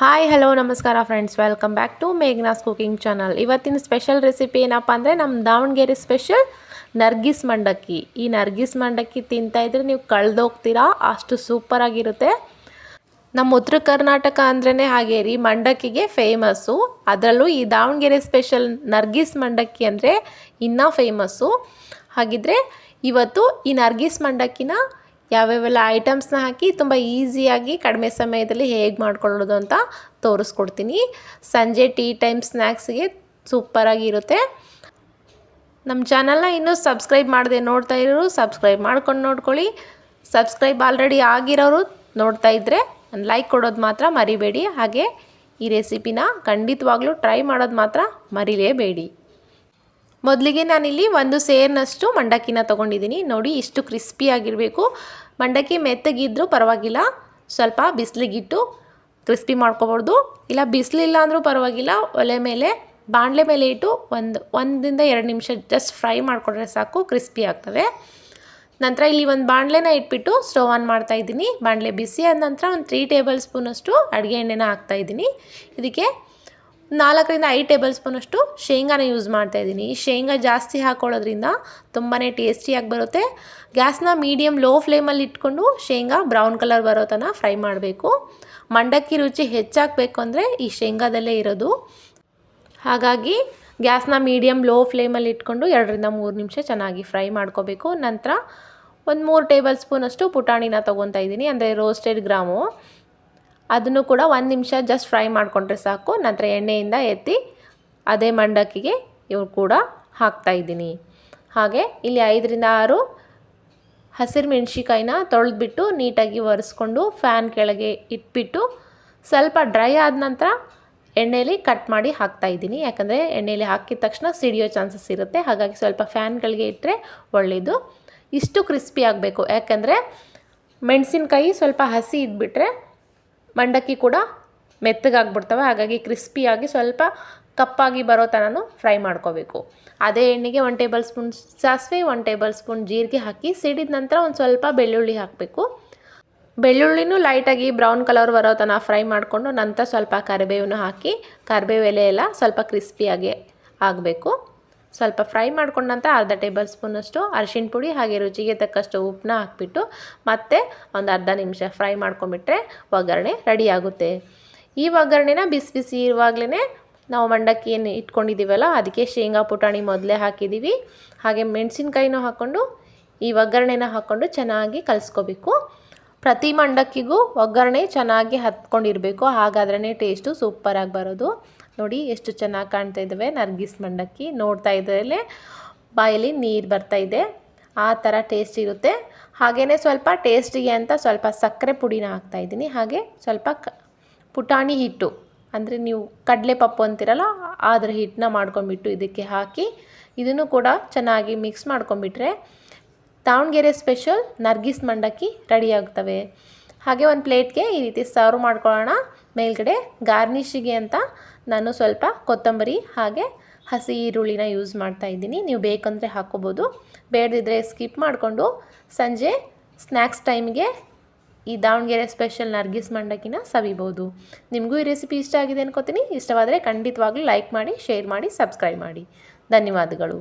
Hi hello ನಮಸ್ಕಾರ friends welcome back to Meghna's cooking channel ಇವತ್ತಿನ special recipe ಏನಪ್ಪ ಅಂದರೆ ನಮ್ಮ ದಾವಣಗೆರೆ ಸ್ಪೆಷಲ್ ನರ್ಗಿಸ್ ಮಂಡಕ್ಕಿ ಈ ನರ್ಗಿಸ್ ಮಂಡಕ್ಕಿ ತಿಂತಾ ಇದ್ರೆ ನೀವು ಕಳೆದೋಗ್ತೀರಾ? ಅಷ್ಟು ಸೂಪರಾಗಿರುತ್ತೆ ನಮ್ಮ ಉತ್ತರ ಕರ್ನಾಟಕ ಅಂದ್ರೇ ಹಾಗೆ ರೀ ಮಂಡಕ್ಕಿಗೆ ಫೇಮಸ್ಸು ಅದರಲ್ಲೂ ಈ ದಾವಣಗೆರೆ ಸ್ಪೆಷಲ್ ನರ್ಗಿಸ್ ಮಂಡಕ್ಕಿ ಅಂದರೆ ಇನ್ನೂ ಫೇಮಸ್ಸು ಹಾಗಿದ್ರೆ ಇವತ್ತು ಈ ನರ್ಗಿಸ್ ಮಂಡಕ್ಕಿನ ಯಾವ್ಯಾವೆಲ್ಲ ಐಟಮ್ಸ್ನ ಹಾಕಿ ತುಂಬ ಈಸಿಯಾಗಿ ಕಡಿಮೆ ಸಮಯದಲ್ಲಿ ಹೇಗೆ ಮಾಡ್ಕೊಳ್ಳೋದು ಅಂತ ತೋರಿಸ್ಕೊಡ್ತೀನಿ. ಸಂಜೆ ಟೀ ಟೈಮ್ ಸ್ನ್ಯಾಕ್ಸ್ಗೆ ಸೂಪರಾಗಿರುತ್ತೆ ನಮ್ಮ ಚಾನಲ್ನ ಇನ್ನೂ ಸಬ್ಸ್ಕ್ರೈಬ್ ಮಾಡದೆ ನೋಡ್ತಾ ಇರೋರು ಸಬ್ಸ್ಕ್ರೈಬ್ ಮಾಡ್ಕೊಂಡು ನೋಡ್ಕೊಳ್ಳಿ. ಸಬ್ಸ್ಕ್ರೈಬ್ ಆಲ್ರೆಡಿ ಆಗಿರೋರು ನೋಡ್ತಾ ಇದ್ದರೆ ಲೈಕ್ ಕೊಡೋದು ಮಾತ್ರ ಮರಿಬೇಡಿ. ಹಾಗೆ ಈ ರೆಸಿಪಿನ ಖಂಡಿತವಾಗ್ಲೂ ಟ್ರೈ ಮಾಡೋದು ಮಾತ್ರ ಮರಿಲೇಬೇಡಿ. ಮೊದಲಿಗೆ ನಾನಿಲ್ಲಿ ಒಂದು ಸೇರ್ನಷ್ಟು ಮಂಡಕ್ಕಿನ ತೊಗೊಂಡಿದ್ದೀನಿ. ನೋಡಿ, ಇಷ್ಟು ಕ್ರಿಸ್ಪಿಯಾಗಿರಬೇಕು ಮಂಡಕ್ಕಿ ಮೆತ್ತಗಿದ್ರೂ ಪರವಾಗಿಲ್ಲ. ಸ್ವಲ್ಪ ಬಿಸಿಲಿಗಿಟ್ಟು ಕ್ರಿಸ್ಪಿ ಮಾಡ್ಕೋಬಾರ್ದು ಇಲ್ಲ ಬಿಸಿಲಿಲ್ಲ ಅಂದರೂ ಪರವಾಗಿಲ್ಲ. ಒಲೆ ಮೇಲೆ, ಬಾಣಲೆ ಮೇಲೆ ಇಟ್ಟು ಒಂದು ಒಂದರಿಂದ ಎರಡು ನಿಮಿಷ ಜಸ್ಟ್ ಫ್ರೈ ಮಾಡಿಕೊಂಡ್ರೆ ಸಾಕು, ಕ್ರಿಸ್ಪಿ ಆಗ್ತವೆ ನಂತರ ಇಲ್ಲಿ ಒಂದು ಬಾಣಲೆನ ಇಟ್ಬಿಟ್ಟು ಸ್ಟವ್ ಆನ್ ಮಾಡ್ತಾ ಇದ್ದೀನಿ. ಬಾಣಲೆ ಬಿಸಿ ಆದ ನಂತರ ಒಂದು ತ್ರೀ ಟೇಬಲ್ ಸ್ಪೂನಷ್ಟು ಅಡುಗೆ ಎಣ್ಣೆನ ಹಾಕ್ತಾಯಿದ್ದೀನಿ ಇದಕ್ಕೆ ನಾಲ್ಕರಿಂದ ಐದು ಟೇಬಲ್ ಸ್ಪೂನಷ್ಟು ಶೇಂಗಾನ ಯೂಸ್ ಮಾಡ್ತಾಯಿದ್ದೀನಿ ಈ ಶೇಂಗಾ ಜಾಸ್ತಿ ಹಾಕೊಳ್ಳೋದ್ರಿಂದ ತುಂಬಾ ಟೇಸ್ಟಿಯಾಗಿ ಬರುತ್ತೆ. ಗ್ಯಾಸ್ನ ಮೀಡಿಯಮ್ ಲೋ ಫ್ಲೇಮಲ್ಲಿ ಇಟ್ಕೊಂಡು ಶೇಂಗಾ ಬ್ರೌನ್ ಕಲರ್ ಬರೋ ತನಕ ಫ್ರೈ ಮಾಡಬೇಕು. ಮಂಡಕ್ಕಿ ರುಚಿ ಹೆಚ್ಚಾಗಬೇಕು ಅಂದರೆ ಈ ಶೇಂಗಾದಲ್ಲೇ ಇರೋದು. ಹಾಗಾಗಿ ಗ್ಯಾಸ್ನ ಮೀಡಿಯಮ್ ಲೋ ಫ್ಲೇಮಲ್ಲಿ ಇಟ್ಕೊಂಡು ಎರಡರಿಂದ ಮೂರು ನಿಮಿಷ ಚೆನ್ನಾಗಿ ಫ್ರೈ ಮಾಡ್ಕೋಬೇಕು. ನಂತರ ಒಂದು ಮೂರು ಟೇಬಲ್ ಸ್ಪೂನಷ್ಟು ಪುಟಾಣಿನ ತೊಗೊತಾ ಇದ್ದೀನಿ. ಅಂದರೆ ರೋಸ್ಟೆಡ್ ಗ್ರಾಮು. ಅದನ್ನು ಕೂಡ ಒಂದು ನಿಮಿಷ ಜಸ್ಟ್ ಫ್ರೈ ಮಾಡಿಕೊಂಡ್ರೆ ಸಾಕು. ನಂತರ ಎಣ್ಣೆಯಿಂದ ಎತ್ತಿ ಅದೇ ಮಂಡಕ್ಕಿಗೆ ಇವು ಕೂಡ ಹಾಕ್ತಾಯಿದ್ದೀನಿ ಹಾಗೆ ಇಲ್ಲಿ ಐದರಿಂದ ಆರು ಹಸಿರು ಮೆಣಸಿಕಾಯಿನ ತೊಳೆದ್ಬಿಟ್ಟು ನೀಟಾಗಿ ಒರೆಸ್ಕೊಂಡು ಫ್ಯಾನ್ ಕೆಳಗೆ ಇಟ್ಬಿಟ್ಟು ಸ್ವಲ್ಪ ಡ್ರೈ ಆದ ನಂತರ ಎಣ್ಣೆಯಲ್ಲಿ ಕಟ್ ಮಾಡಿ ಹಾಕ್ತಾಯಿದ್ದೀನಿ ಯಾಕಂದರೆ ಎಣ್ಣೆಯಲ್ಲಿ ಹಾಕಿದ ತಕ್ಷಣ ಸಿಡಿಯೋ ಚಾನ್ಸಸ್ ಇರುತ್ತೆ. ಹಾಗಾಗಿ ಸ್ವಲ್ಪ ಫ್ಯಾನ್ಗಳಿಗೆ ಇಟ್ಟರೆ ಒಳ್ಳೆಯದು ಇಷ್ಟು ಕ್ರಿಸ್ಪಿ ಆಗಬೇಕು. ಯಾಕಂದರೆ ಮೆಣಸಿನ್ಕಾಯಿ ಸ್ವಲ್ಪ ಹಸಿ ಇದ್ಬಿಟ್ರೆ ಮಂಡಕ್ಕಿ ಕೂಡ ಮೆತ್ತಗಾಗ್ಬಿಡ್ತವೆ. ಹಾಗಾಗಿ ಕ್ರಿಸ್ಪಿಯಾಗಿ ಸ್ವಲ್ಪ ಕಪ್ಪಾಗಿ ಬರೋ ಥರನೂ ಫ್ರೈ ಮಾಡ್ಕೋಬೇಕು. ಅದೇ ಎಣ್ಣೆಗೆ ಒನ್ ಟೇಬಲ್ ಸ್ಪೂನ್ ಸಾಸಿವೆ ಒನ್ ಟೇಬಲ್ ಸ್ಪೂನ್ ಜೀರಿಗೆ ಹಾಕಿ ಸಿಡಿದ ನಂತರ ಒಂದು ಸ್ವಲ್ಪ ಬೆಳ್ಳುಳ್ಳಿ ಹಾಕಬೇಕು. ಬೆಳ್ಳುಳ್ಳಿನೂ ಲೈಟಾಗಿ ಬ್ರೌನ್ ಕಲರ್ ಬರೋ ತನಕ ಫ್ರೈ ಮಾಡಿಕೊಂಡು ನಂತರ ಸ್ವಲ್ಪ ಕರಿಬೇವನ್ನು ಹಾಕಿ ಕರಿಬೇವು ಎಲೆ ಎಲ್ಲ ಸ್ವಲ್ಪ ಕ್ರಿಸ್ಪಿಯಾಗಿ ಆಗಬೇಕು. ಸ್ವಲ್ಪ ಫ್ರೈ ಮಾಡ್ಕೊಂಡಂತ ಅರ್ಧ ಟೇಬಲ್ ಸ್ಪೂನಷ್ಟು ಅರಿಶಿಣ ಪುಡಿ ಹಾಗೆ ರುಚಿಗೆ ತಕ್ಕಷ್ಟು ಉಪ್ಪನ್ನ ಹಾಕಿಬಿಟ್ಟು ಮತ್ತೆ ಒಂದು ಅರ್ಧ ನಿಮಿಷ ಫ್ರೈ ಮಾಡ್ಕೊಂಬಿಟ್ರೆ ಒಗ್ಗರಣೆ ರೆಡಿ ಆಗುತ್ತೆ. ಈ ಒಗ್ಗರಣೆನ ಬಿಸಿ ಬಿಸಿ ಇರುವಾಗಲೇ ನಾವು ಮಂಡಕ್ಕಿ ಏನು ಇಟ್ಕೊಂಡಿದ್ದೀವಲ್ಲ ಅದಕ್ಕೆ ಶೇಂಗಾ ಪುಟಾಣಿ ಮೊದಲೇ ಹಾಕಿದ್ದೀವಿ. ಹಾಗೆ ಮೆಣಸಿನ್ಕಾಯಿನೂ ಹಾಕ್ಕೊಂಡು ಈ ಒಗ್ಗರಣೆನ ಹಾಕ್ಕೊಂಡು ಚೆನ್ನಾಗಿ ಕಲಿಸ್ಕೋಬೇಕು. ಪ್ರತಿ ಮಂಡಕ್ಕಿಗೂ ಒಗ್ಗರಣೆ ಚೆನ್ನಾಗಿ ಹತ್ಕೊಂಡಿರಬೇಕು. ಹಾಗಾದ್ರೇ ಟೇಸ್ಟು ಸೂಪರಾಗಿ ಬರೋದು. ನೋಡಿ ಎಷ್ಟು ಚೆನ್ನಾಗಿ ಕಾಣ್ತಾ ಇದ್ದಾವೆ ನರ್ಗಿಸ್ ಮಂಡಕ್ಕಿ ನೋಡ್ತಾ ಇದ್ದರಲ್ಲೇ ಬಾಯಲ್ಲಿ ನೀರು ಬರ್ತಾ ಇದೆ. ಆ ಥರ ಟೇಸ್ಟ್ ಇರುತ್ತೆ. ಹಾಗೆಯೇ ಸ್ವಲ್ಪ ಟೇಸ್ಟಿಗೆ ಅಂತ ಸ್ವಲ್ಪ ಸಕ್ಕರೆ ಪುಡಿನ ಹಾಕ್ತಾಯಿದ್ದೀನಿ ಹಾಗೆ ಸ್ವಲ್ಪ ಕ ಪುಟಾಣಿ ಹಿಟ್ಟು. ಅಂದರೆ ನೀವು ಕಡಲೆ ಪಪ್ಪು ಅಂತಿರಲ್ಲ ಅದರ ಹಿಟ್ಟನ್ನ ಮಾಡ್ಕೊಂಬಿಟ್ಟು ಇದಕ್ಕೆ ಹಾಕಿ ಇದನ್ನು ಕೂಡ ಚೆನ್ನಾಗಿ ಮಿಕ್ಸ್ ಮಾಡ್ಕೊಂಬಿಟ್ರೆ ದಾವಣಗೆರೆ ಸ್ಪೆಷಲ್ ನರ್ಗಿಸ್ ಮಂಡಕ್ಕಿ ರೆಡಿ ಆಗ್ತವೆ. ಹಾಗೆ ಒಂದು ಪ್ಲೇಟ್ಗೆ ಈ ರೀತಿ ಸರ್ವ್ ಮಾಡ್ಕೊಳ್ಳೋಣ. ಮೇಲ್ಗಡೆ ಗಾರ್ನಿಶಿಗೆ ಅಂತ ನಾನು ಸ್ವಲ್ಪ ಕೊತ್ತಂಬರಿ ಹಾಗೆ ಹಸಿ ಈರುಳ್ಳಿನ ಯೂಸ್ ಮಾಡ್ತಾ ಇದ್ದೀನಿ. ನೀವು ಬೇಕಂದರೆ ಹಾಕ್ಕೋಬೋದು. ಬೇಡದಿದ್ದರೆ ಸ್ಕಿಪ್ ಮಾಡಿಕೊಂಡು ಸಂಜೆ ಸ್ನ್ಯಾಕ್ಸ್ ಟೈಮ್ಗೆ ಈ ದಾವಣಗೆರೆ ಸ್ಪೆಷಲ್ ನರ್ಗಿಸ್ ಮಂಡಕ್ಕಿನ ಸವಿಬೋದು. ನಿಮಗೂ ಈ ರೆಸಿಪಿ ಇಷ್ಟ ಆಗಿದೆ ಅನ್ಕೋತೀನಿ. ಇಷ್ಟವಾದರೆ ಖಂಡಿತವಾಗ್ಲೂ ಲೈಕ್ ಮಾಡಿ, ಶೇರ್ ಮಾಡಿ, ಸಬ್ಸ್ಕ್ರೈಬ್ ಮಾಡಿ. ಧನ್ಯವಾದಗಳು.